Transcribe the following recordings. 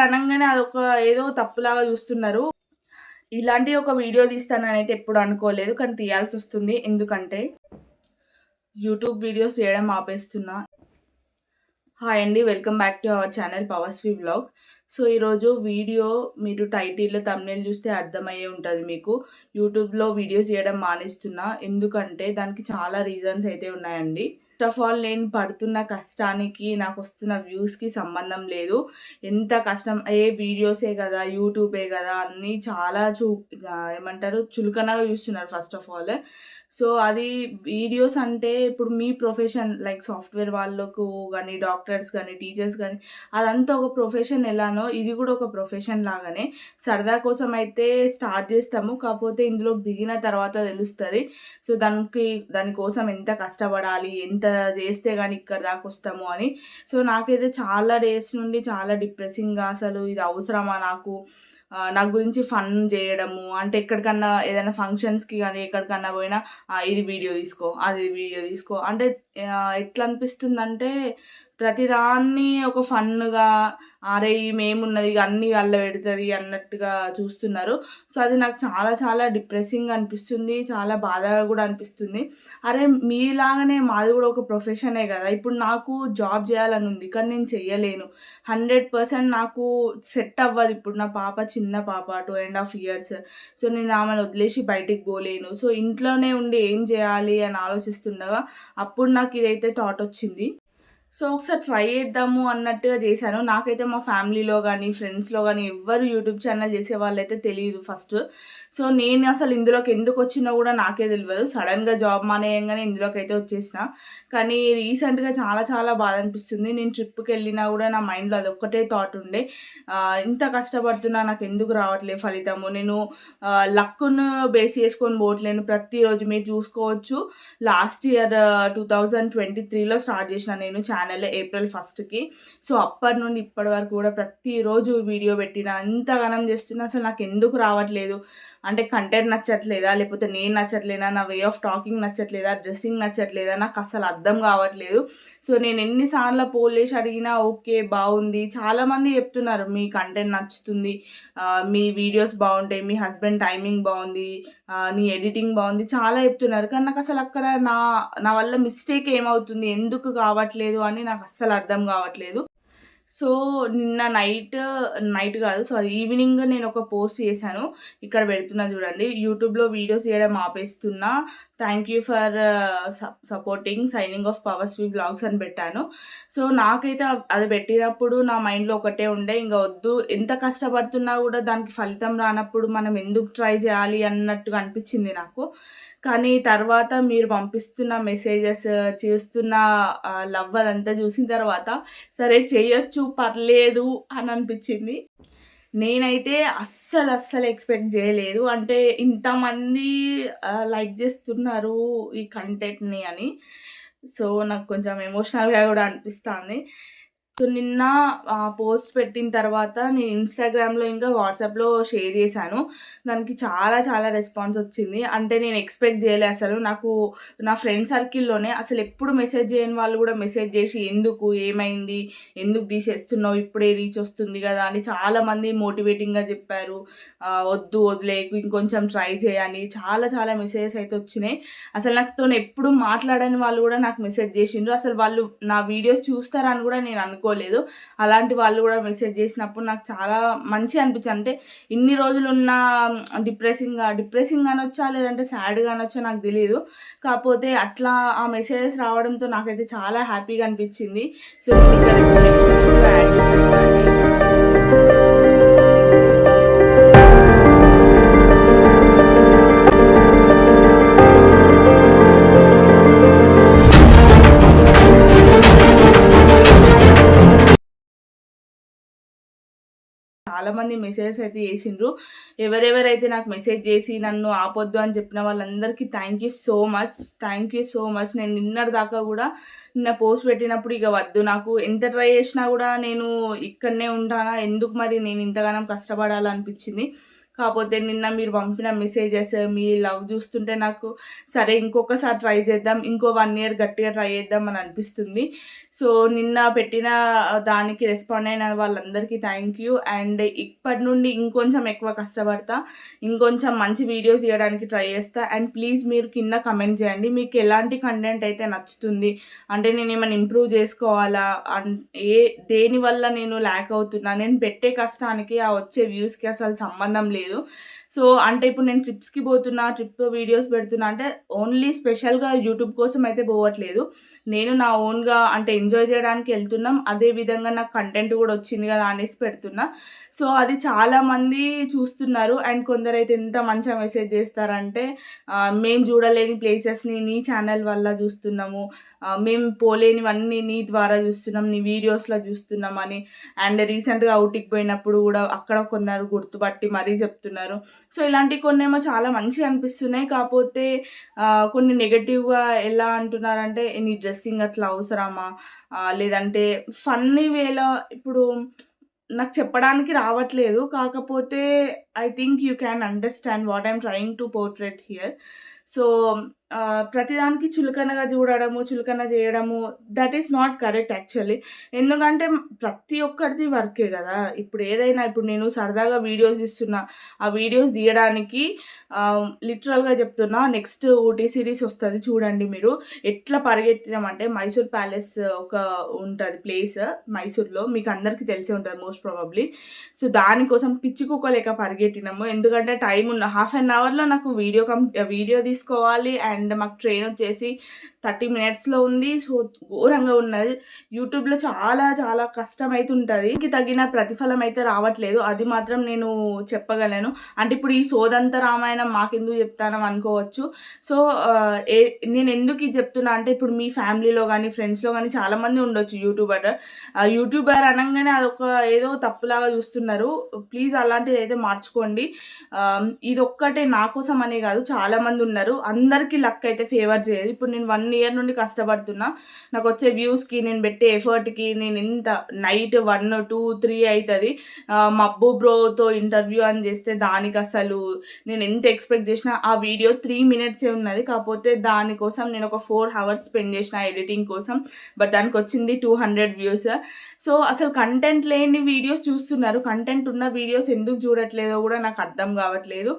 ఒకరు అనగానే అదొక ఏదో తప్పులాగా చూస్తున్నారు. ఇలాంటి ఒక వీడియో తీస్తానని అయితే ఎప్పుడు అనుకోలేదు కానీ తీయాల్సి వస్తుంది ఎందుకంటే యూట్యూబ్ వీడియోస్ చేయడం ఆపేస్తున్నా. హాయ్ అండి welcome back to our channel పవర్స్వీ vlogs. So ఈరోజు వీడియో మీరు టైటిల్ తమ్నేల్ చూస్తే అర్థమయ్యే ఉంటుంది మీకు. యూట్యూబ్లో వీడియోస్ చేయడం మానేస్తున్నా. ఎందుకంటే దానికి చాలా రీజన్స్ అయితే ఉన్నాయండి. ఫస్ట్ ఆఫ్ ఆల్ నేను పడుతున్న కష్టానికి నాకు వస్తున్న వ్యూస్కి సంబంధం లేదు. ఎంత కష్టం? ఏ వీడియోసే కదా యూట్యూబే కదా అన్నీ చాలా చూ ఏమంటారు? చులకనగా చూస్తున్నారు ఫస్ట్ ఆఫ్ ఆల్ సో అది వీడియోస్ అంటే ఇప్పుడు మీ ప్రొఫెషన్ లైక్ సాఫ్ట్వేర్ వాళ్ళకు కానీ డాక్టర్స్ కానీ టీచర్స్ కానీ అదంతా ఒక ప్రొఫెషన్ ఎలానో ఇది కూడా ఒక ప్రొఫెషన్ లాగానే సరదా కోసం అయితే స్టార్ట్ చేస్తాము. కాకపోతే ఇందులోకి దిగిన తర్వాత తెలుస్తుంది. సో దానికి దానికోసం ఎంత కష్టపడాలి ఎంత చేస్తే కానీ ఇక్కడ దాకా వస్తాము అని. సో నాకైతే చాలా డేస్ నుండి చాలా డిప్రెసింగ్గా అసలు ఇది అవసరమా నాకు? నా గురించి ఫన్ చేయడము అంటే ఎక్కడికన్నా ఏదైనా ఫంక్షన్స్కి కానీ ఎక్కడికన్నా పోయినా ఇది వీడియో తీసుకో అది వీడియో తీసుకో అంటే ఎట్లా అనిపిస్తుందంటే ప్రతిదాన్ని ఒక ఫన్గా అరే మేమున్నది ఇక అన్నీ అల్ల పెడుతుంది అన్నట్టుగా చూస్తున్నారు. సో అది నాకు చాలా చాలా డిప్రెసింగ్ అనిపిస్తుంది చాలా బాధగా కూడా అనిపిస్తుంది. అరే మీలాగానే మాది కూడా ఒక ప్రొఫెషనే కదా ఇప్పుడు నాకు జాబ్ చేయాలని ఉంది కానీ నేను చేయలేను హండ్రెడ్ పర్సెంట్ నాకు సెట్ అవ్వదు ఇప్పుడు నా పాప చిన్న పాప two and half years. So నేను ఆమెను వదిలేసి బయటికి పోలేను. సో ఇంట్లోనే ఉండి ఏం చేయాలి అని ఆలోచిస్తుండగా అప్పుడు నాకు ఇదైతే థాట్ వచ్చింది. సో ఒకసారి ట్రై చేద్దాము అన్నట్టుగా చేశాను. నాకైతే మా ఫ్యామిలీలో కానీ ఫ్రెండ్స్లో కానీ ఎవ్వరు యూట్యూబ్ ఛానల్ చేసే వాళ్ళైతే తెలియదు ఫస్ట్. సో నేను అసలు ఇందులోకి ఎందుకు వచ్చినా కూడా నాకే తెలియదు సడన్గా జాబ్ మానేయంగానే ఇందులోకి అయితే వచ్చేసిన. కానీ రీసెంట్గా చాలా చాలా బాధ అనిపిస్తుంది. నేను ట్రిప్కి వెళ్ళినా కూడా నా మైండ్లో అదొక్కటే థాట్ ఉండే. ఇంత కష్టపడుతున్నా నాకు ఎందుకు రావట్లేదు ఫలితము? నేను లక్కును బేస్ చేసుకొని పోవట్లేను. ప్రతిరోజు మీరు చూసుకోవచ్చు. Last year two thousand twenty త్రీలో స్టార్ట్ చేసిన నేను ఛానల్ ఏప్రిల్ ఫస్ట్కి. సో అప్పటి నుండి ఇప్పటి వరకు కూడా ప్రతిరోజు వీడియో పెట్టిన అంతగానం చేస్తున్నా అసలు నాకు ఎందుకు రావట్లేదు? అంటే కంటెంట్ నచ్చట్లేదా? లేకపోతే నేను నచ్చట్లేదా నా వే ఆఫ్ టాకింగ్ నచ్చట్లేదా? డ్రెస్సింగ్ నచ్చట్లేదా? నాకు అసలు అర్థం కావట్లేదు. సో నేను ఎన్నిసార్లు పోల్ చేసి అడిగినా ఓకే బాగుంది. చాలామంది చెప్తున్నారు మీ కంటెంట్ నచ్చుతుంది. మీ వీడియోస్ బాగుంటాయి. మీ హస్బెండ్ టైమింగ్ బాగుంది. నీ ఎడిటింగ్ బాగుంది. చాలా చెప్తున్నారు. కానీ నాకు అసలు అక్కడ నా నా వల్ల మిస్టేక్ ఏమవుతుంది? ఎందుకు కావట్లేదు? అని నాకు అస్సలు అర్థం కావట్లేదు. సో నిన్న నైట్ నైట్ కాదు సారీ ఈవినింగ్ నేను ఒక పోస్ట్ చేశాను. ఇక్కడ పెడుతున్నా చూడండి. యూట్యూబ్లో వీడియోస్ చేయడం ఆపేస్తున్నా. Thank you for supporting signing off పవర్స్వి blogs అని పెట్టాను. సో నాకైతే అది పెట్టినప్పుడు నా మైండ్లో ఒకటే ఉండే ఇంకా వద్దు ఎంత కష్టపడుతున్నా కూడా దానికి ఫలితం రానప్పుడు మనం ఎందుకు ట్రై చేయాలి అన్నట్టుగా అనిపించింది నాకు. కానీ తర్వాత మీరు పంపిస్తున్న మెసేజెస్ చేస్తున్న లవ్ అదంతా చూసిన తర్వాత సరే చేయొచ్చు పర్లేదు అని అనిపించింది. నేనైతే అస్సలు అస్సలు ఎక్స్పెక్ట్ చేయలేదు. అంటే ఇంతమంది లైక్ చేస్తున్నారు ఈ కంటెంట్ని అని. సో నాకు కొంచెం ఎమోషనల్గా కూడా అనిపిస్తుంది. సో నిన్న పోస్ట్ పెట్టిన తర్వాత నేను ఇన్స్టాగ్రామ్లో ఇంకా వాట్సాప్లో షేర్ చేశాను. దానికి చాలా చాలా రెస్పాన్స్ వచ్చింది. అంటే నేను ఎక్స్పెక్ట్ చేయలే అసలు. నాకు నా ఫ్రెండ్ సర్కిల్లోనే అసలు ఎప్పుడు మెసేజ్ చేయని వాళ్ళు కూడా మెసేజ్ చేసి ఎందుకు ఏమైంది ఎందుకు తీసేస్తున్నావు ఇప్పుడే రీచ్ వస్తుంది కదా అని చాలామంది మోటివేటింగ్గా చెప్పారు. వద్దు వదిలేకు ఇంకొంచెం ట్రై చేయని చాలా చాలా మెసేజెస్ అయితే వచ్చినాయి. అసలు నాకుతో ఎప్పుడు మాట్లాడని వాళ్ళు కూడా నాకు మెసేజ్ చేసిండ్రు. అసలు వాళ్ళు నా వీడియోస్ చూస్తారని కూడా నేను అనుకో అనుకోలేదు అలాంటి వాళ్ళు కూడా మెసేజ్ చేసినప్పుడు నాకు చాలా మంచి అనిపించింది. అంటే ఇన్ని రోజులు ఉన్న డిప్రెసింగ్ డిప్రెసింగ్ అనొచ్చా లేదంటే సాడ్గా అనొచ్చా నాకు తెలియదు కాకపోతే అట్లా ఆ మెసేజెస్ రావడంతో నాకైతే చాలా హ్యాపీగా అనిపించింది. సో చాలా మంది మెసేజెస్ అయితే చేసిండ్రు. ఎవరెవరైతే నాకు మెసేజ్ చేసి నన్ను ఆపొద్దు అని చెప్పిన వాళ్ళందరికీ thank you so much thank you so much నేను నిన్నటి దాకా కూడా నిన్న పోస్ట్ పెట్టినప్పుడు ఇక వద్దు నాకు. ఎంత ట్రై చేసినా కూడా నేను ఇక్కడనే ఉంటానా? ఎందుకు మరి నేను ఇంతగానం కష్టపడాలనిపించింది? కాకపోతే నిన్న మీరు పంపిన మెసేజెస్ మీ లవ్ చూస్తుంటే నాకు సరే ఇంకొకసారి ట్రై చేద్దాం ఇంకో వన్ ఇయర్ గట్టిగా ట్రై చేద్దాం అని అనిపిస్తుంది. సో నిన్న పెట్టిన దానికి రెస్పాండ్ అయిన వాళ్ళందరికీ థ్యాంక్ యూ అండ్ ఇప్పటి నుండి ఇంకొంచెం ఎక్కువ కష్టపడతా ఇంకొంచెం మంచి వీడియోస్ చేయడానికి ట్రై చేస్తా. అండ్ ప్లీజ్ మీరు కింద కమెంట్ చేయండి మీకు ఎలాంటి కంటెంట్ అయితే నచ్చుతుంది. అంటే నేను ఏమైనా ఇంప్రూవ్ చేసుకోవాలా? ఏ దేనివల్ల నేను ల్యాక్ అవుతున్నా? నేను పెట్టే కష్టానికి ఆ వచ్చే వ్యూస్కి అసలు సంబంధం లేదు. సో అంటే ఇప్పుడు నేను ట్రిప్స్కి పోతున్నా ట్రిప్ వీడియోస్ పెడుతున్నా అంటే ఓన్లీ స్పెషల్గా యూట్యూబ్ కోసం అయితే పోవట్లేదు. నేను నా ఓన్గా అంటే ఎంజాయ్ చేయడానికి వెళ్తున్నాం. అదే విధంగా నాకు కంటెంట్ కూడా వచ్చింది కదా అనేసి పెడుతున్నా. సో అది చాలామంది చూస్తున్నారు. అండ్ కొందరైతే ఎంత మంచిగా మెసేజ్ చేస్తారంటే మేము చూడలేని ప్లేసెస్ని నీ ఛానల్ వల్ల చూస్తున్నాము. మేము పోలేనివన్నీ నీ ద్వారా చూస్తున్నాం. నీ వీడియోస్లో చూస్తున్నాం అని. అండ్ రీసెంట్గా అవుట్కి పోయినప్పుడు కూడా అక్కడ కొందరు గుర్తుపట్టి మరీ చెప్తున్నారు. సో ఇలాంటి కొన్ని ఏమో చాలా మంచిగా అనిపిస్తున్నాయి. కాకపోతే కొన్ని నెగటివ్గా ఎలా అంటున్నారంటే నీ డ్రెస్ డ్రెస్సింగ్ అట్లా అవసరమా? లేదంటే ఫన్నీ వేలో ఇప్పుడు నాకు చెప్పడానికి రావట్లేదు. కాకపోతే I think you can understand what I'm trying to portray here so ప్రతిదానికి చులకనగా చూడడము చులకన చేయడము that is not correct actually ఎందుకంటే ప్రతి ఒక్కరిది వర్కే కదా. ఇప్పుడు ఏదైనా ఇప్పుడు నేను సరదాగా వీడియోస్ ఇస్తున్నా ఆ వీడియోస్ తీయడానికి లిటరల్గా చెప్తున్నా నెక్స్ట్ ఊటీ సిరీస్ వస్తుంది చూడండి మీరు. ఎట్లా పరిగెత్తినామంటే మైసూర్ ప్యాలెస్ ఒక ఉంటుంది ప్లేస్ మైసూర్లో మీకు అందరికీ తెలిసే ఉంటుంది మోస్ట్ ప్రాబబ్లీ సో దానికోసం పిచ్చి కుక్క లేక పరిగెట్టినాము ఎందుకంటే టైం ఉన్న హాఫ్ అన్ అవర్లో నాకు వీడియో కం వీడియో తీసుకోవాలి అండ్ అండ్ మాకు ట్రైన్ వచ్చేసి థర్టీ మినిట్స్లో ఉంది. సో ఘోరంగా ఉన్నది. యూట్యూబ్లో చాలా చాలా కష్టం అయితే ఉంటుంది తగిన ప్రతిఫలం అయితే రావట్లేదు. అది మాత్రం నేను చెప్పగలను. అంటే ఇప్పుడు ఈ సోదంత రామాయణం మాకెందుకు చెప్తాను అనుకోవచ్చు. సో ఏ నేను ఎందుకు ఇది చెప్తున్నా అంటే ఇప్పుడు మీ ఫ్యామిలీలో కానీ ఫ్రెండ్స్లో కానీ చాలామంది ఉండొచ్చు యూట్యూబర్. యూట్యూబర్ అనగానే అదొక ఏదో తప్పులాగా చూస్తున్నారు. ప్లీజ్ అలాంటిది అయితే మార్చుకోండి. ఇది ఒక్కటే నా కోసం అనే కాదు. చాలామంది ఉన్నారు. అందరికీ లక్ అయితే ఫేవర్ చేయదు. ఇప్పుడు నేను వన్ ఇయర్ నుండి కష్టపడుతున్నా. నాకు వచ్చే వ్యూస్కి నేను పెట్టే ఎఫర్ట్కి నేను ఇంత నైట్ వన్ టూ త్రీ అవుతుంది మబ్బు బ్రోతో ఇంటర్వ్యూ అని చేస్తే దానికి అసలు నేను ఎంత ఎక్స్పెక్ట్ చేసినా ఆ వీడియో త్రీ మినిట్సే ఉన్నది. కాకపోతే దానికోసం నేను ఒక ఫోర్ అవర్స్ స్పెండ్ చేసిన ఎడిటింగ్ కోసం. బట్ దానికి వచ్చింది టూ హండ్రెడ్ వ్యూస్ సో అసలు కంటెంట్ లేని వీడియోస్ చూస్తున్నారు. కంటెంట్ ఉన్న వీడియోస్ ఎందుకు చూడట్లేదో కూడా నాకు అర్థం కావట్లేదు.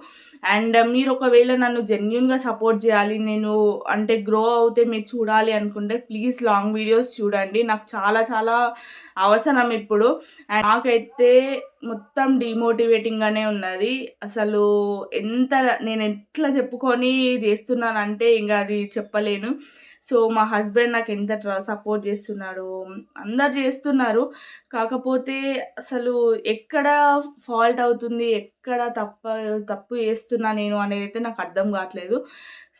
అండ్ మీరు ఒకవేళ నన్ను జెన్యున్గా సపోర్ట్ చేయాలి నేను అంటే గ్రో అవుతే మీరు చూడాలి అనుకుంటే ప్లీజ్ లాంగ్ వీడియోస్ చూడండి. నాకు చాలా చాలా అవసరం ఇప్పుడు. అండ్ నాకైతే మొత్తం డిమోటివేటింగ్గానే ఉన్నది. అసలు ఎంత నేను ఎట్లా చెప్పుకొని చేస్తున్నానంటే ఇంకా అది చెప్పలేను. సో మా హస్బెండ్ నాకు ఎంత సపోర్ట్ చేస్తున్నాడు అందరు చేస్తున్నారు. కాకపోతే అసలు ఎక్కడ ఫాల్ట్ అవుతుంది ఎక్కడ తప్ప తప్పు చేస్తున్నా నేను అనేది అయితే నాకు అర్థం కావట్లేదు.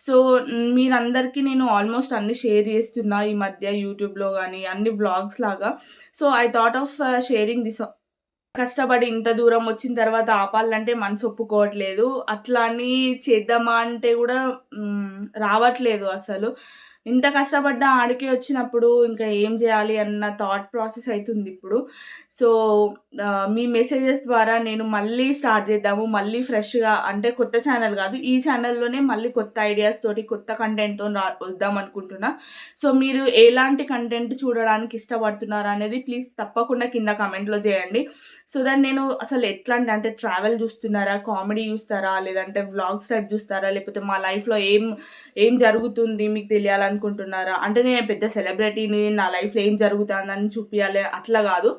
సో మీరందరికీ నేను ఆల్మోస్ట్ అన్ని షేర్ చేస్తున్నా ఈ మధ్య యూట్యూబ్లో కానీ అన్ని వ్లాగ్స్ లాగా. So I thought of sharing this కష్టపడి ఇంత దూరం వచ్చిన తర్వాత ఆపాలంటే మనసు ఒప్పుకోవట్లేదు. అట్లా అని చేద్దామా అంటే కూడా రావట్లేదు అసలు. ఇంత కష్టపడ్డ ఆడికి వచ్చినప్పుడు ఇంకా ఏం చేయాలి అన్న థాట్ ప్రాసెస్ అవుతుంది ఇప్పుడు. సో మీ మెసేజెస్ ద్వారా నేను మళ్ళీ స్టార్ట్ చేద్దాము మళ్ళీ ఫ్రెష్గా అంటే కొత్త ఛానల్ కాదు ఈ ఛానల్లోనే మళ్ళీ కొత్త ఐడియాస్ తోటి కొత్త కంటెంట్తో రా వద్దాం అనుకుంటున్నా. సో మీరు ఎలాంటి కంటెంట్ చూడడానికి ఇష్టపడుతున్నారు అనేది ప్లీజ్ తప్పకుండా కింద కమెంట్లో చేయండి. సో దట్ నేను అసలు ఎట్లాంటి అంటే ట్రావెల్ చూస్తున్నారా కామెడీ చూస్తారా లేదంటే వ్లాగ్స్ టైప్ చూస్తారా లేకపోతే మా లైఫ్లో ఏం ఏం జరుగుతుంది మీకు తెలియాలనుకుంటున్నారా? అంటే నేను పెద్ద సెలబ్రిటీని నా లైఫ్లో ఏం జరుగుతుందని చూపించాలి అట్లా కాదు.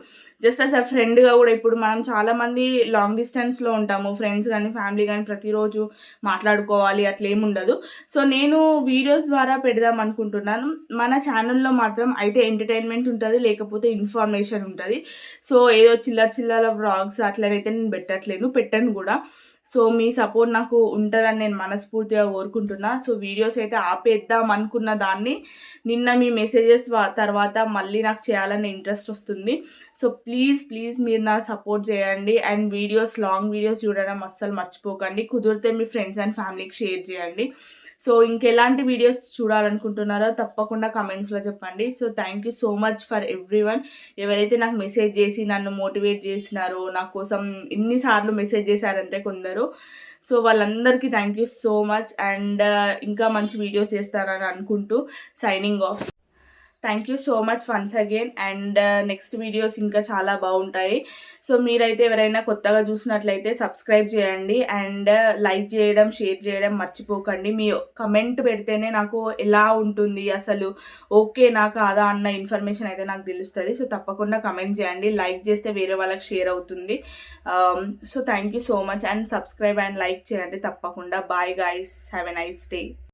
జస్ట్ యాజ్ అ ఫ్రెండ్గా కూడా ఇప్పుడు మనం చాలామంది లాంగ్ డిస్టెన్స్లో ఉంటాము. ఫ్రెండ్స్ కానీ ఫ్యామిలీ కానీ ప్రతిరోజు మాట్లాడుకోవాలి. అట్లా ఏముండదు సో నేను వీడియోస్ ద్వారా పెడదాం అనుకుంటున్నాను. మన ఛానల్లో మాత్రం అయితే ఎంటర్టైన్మెంట్ ఉంటుంది లేకపోతే ఇన్ఫర్మేషన్ ఉంటుంది. సో ఏదో చిల్లర చిల్లర వ్లాగ్స్ అట్లనైతే నేను పెట్టట్లేను పెట్టను కూడా. సో మీ సపోర్ట్ నాకు ఉంటుందని నేను మనస్ఫూర్తిగా కోరుకుంటున్నా. సో వీడియోస్ అయితే ఆపేద్దాం అనుకున్న దాన్ని నిన్న మీ మెసేజెస్ తర్వాత మళ్ళీ నాకు చేయాలని ఇంట్రెస్ట్ వస్తుంది. సో ప్లీజ్ ప్లీజ్ మీరు నా సపోర్ట్ చేయండి. అండ్ వీడియోస్ లాంగ్ వీడియోస్ చూడడం అస్సలు మర్చిపోకండి. కుదిరితే మీ ఫ్రెండ్స్ అండ్ ఫ్యామిలీకి షేర్ చేయండి. సో ఇంకెలాంటి వీడియోస్ చూడాలనుకుంటున్నారో తప్పకుండా కమెంట్స్లో చెప్పండి. So thank you so much for everyone ఎవరైతే నాకు మెసేజ్ చేసి నన్ను మోటివేట్ చేసినారో నా కోసం ఎన్నిసార్లు మెసేజ్ చేశారంటే కొందరు. సో వాళ్ళందరికీ thank you so much and ఇంకా మంచి వీడియోస్ చేస్తారని అనుకుంటూ signing off thank you so much once again and next videos ఇంకా చాలా బాగుంటాయి. సో మీరైతే ఎవరైనా కొత్తగా చూసినట్లయితే సబ్స్క్రైబ్ చేయండి. అండ్ లైక్ uh, చేయడం షేర్ చేయడం మర్చిపోకండి. మీ కమెంట్ పెడితేనే నాకు ఎలా ఉంటుంది అసలు? ఓకే నాకు కాదా అన్న ఇన్ఫర్మేషన్ అయితే నాకు తెలుస్తుంది. సో తప్పకుండా కమెంట్ చేయండి. లైక్ చేస్తే వేరే వాళ్ళకి షేర్ అవుతుంది. So thank you so much and subscribe and like చేయండి తప్పకుండా. Bye guys have a nice day